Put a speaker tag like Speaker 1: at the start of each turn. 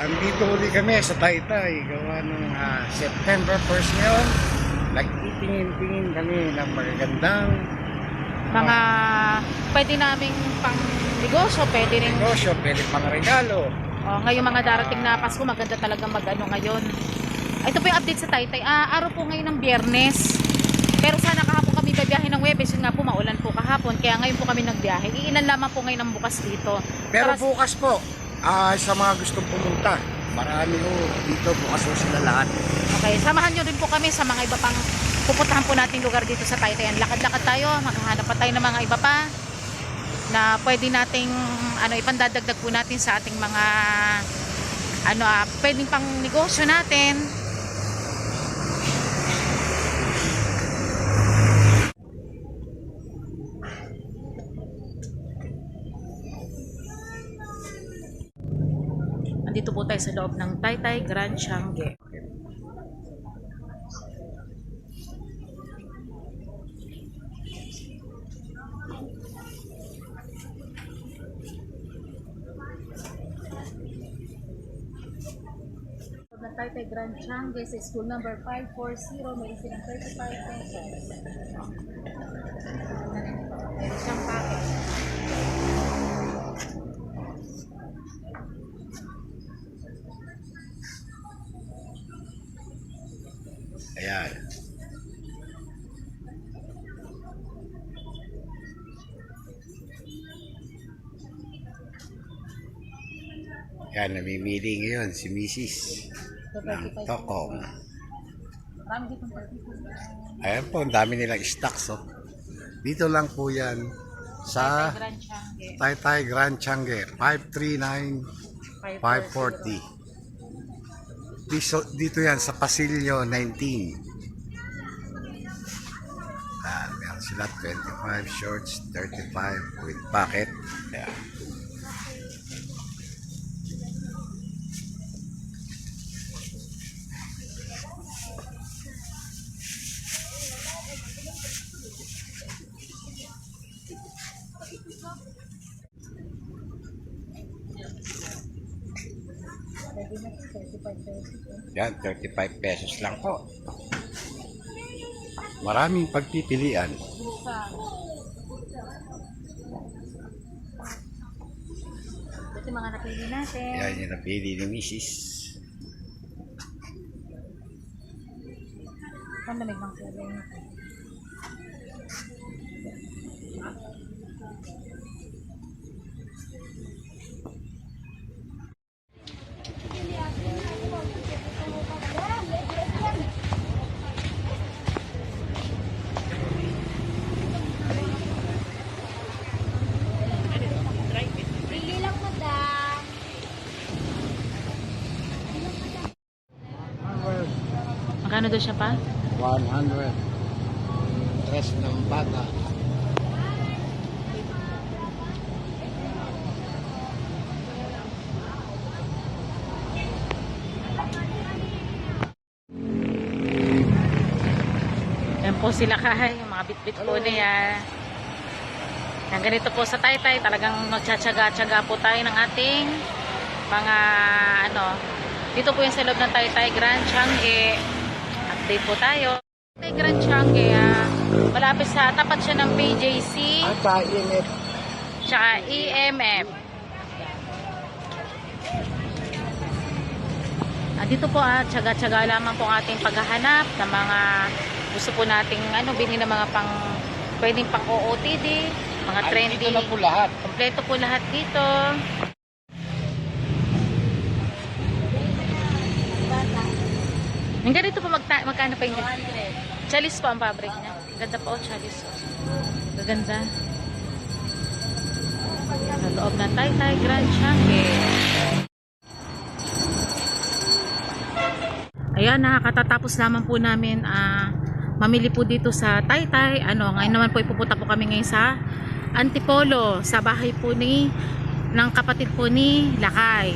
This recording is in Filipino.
Speaker 1: Andito uli kami sa Taytay. Gawa ng ah, September 1st ngayon. Nagtitingin-tingin kami ng magagandang
Speaker 2: Mga pwede naming pang negosyo, pwede rin.
Speaker 1: negosyo, pwede pang regalo.
Speaker 2: Oh, ngayong mga darating na Pasko, maganda talaga mag-ano ngayon. Ito po yung update sa Taytay. Ah, araw po ngayon ng Biyernes. Pero sana kahapon kami babiyahe ng Webes. Yun nga po, maulan po kahapon. Kaya ngayon po kami nagbiyahe. Iilan lamang po ngayon ang bukas dito.
Speaker 1: Pero
Speaker 2: Para-
Speaker 1: bukas po, ah, sa mga gustong pumunta, marami ho dito bukas ho sila lahat.
Speaker 2: Okay, samahan nyo rin po kami sa mga iba pang pupuntahan po natin lugar dito sa Taytayan. Lakad-lakad tayo, maghahanap pa tayo ng mga iba pa na pwede nating ano ipandadagdag po natin sa ating mga ano ah, pwedeng pang negosyo natin. Andito po tayo sa loob ng Taytay Grand Changi. na Taytay Grand Changi sa school number 540 may isin ng 35 pesos.
Speaker 1: Ayan. Yan, namimili ngayon si Mrs. ng Tokong. Ayan po, ang dami nilang stocks. Oh. Dito lang po yan sa. Taytay Grand Changi, 539 540. Dito, dito yan sa Pasilio 19. Ah, meron sila 25 shorts, 35 with pocket. Ayan. Yan, 35 pesos lang po. Maraming pagpipilian.
Speaker 2: Ito yung mga napili natin.
Speaker 1: Yan yung napili ni Mrs.
Speaker 2: Ang lamig ng kulay nito. Magkano daw siya pa?
Speaker 1: 100. Dress ng bata.
Speaker 2: Yan po sila kahay, yung mga bitbit po niya. Yan ganito po sa Taytay, talagang nagtsatsaga-tsaga po tayo ng ating mga ano, dito po yung sa loob ng Taytay Grand Changi. Update po tayo. Taytay Grand Changi, ah, malapit sa tapat siya ng PJC,
Speaker 1: At sa init.
Speaker 2: tsaka EMF. Ah, dito po ah, tsaga-tsaga lamang po ang ating paghahanap ng mga gusto po nating ano, bilhin ng mga pang pwedeng pang OOTD, mga trendy.
Speaker 1: Dito na po lahat.
Speaker 2: Kompleto po lahat dito. Yung ganito po magta magkano pa yung Chalis po ang fabric niya. Ganda po, chalis. Oh. Gaganda. Sa loob ng Taytay Grand Changi. Ayan, nakakatatapos lamang po namin ah, mamili po dito sa Taytay. Ano, ngayon naman po ipupunta po kami ngayon sa Antipolo, sa bahay po ni ng kapatid po ni Lakay.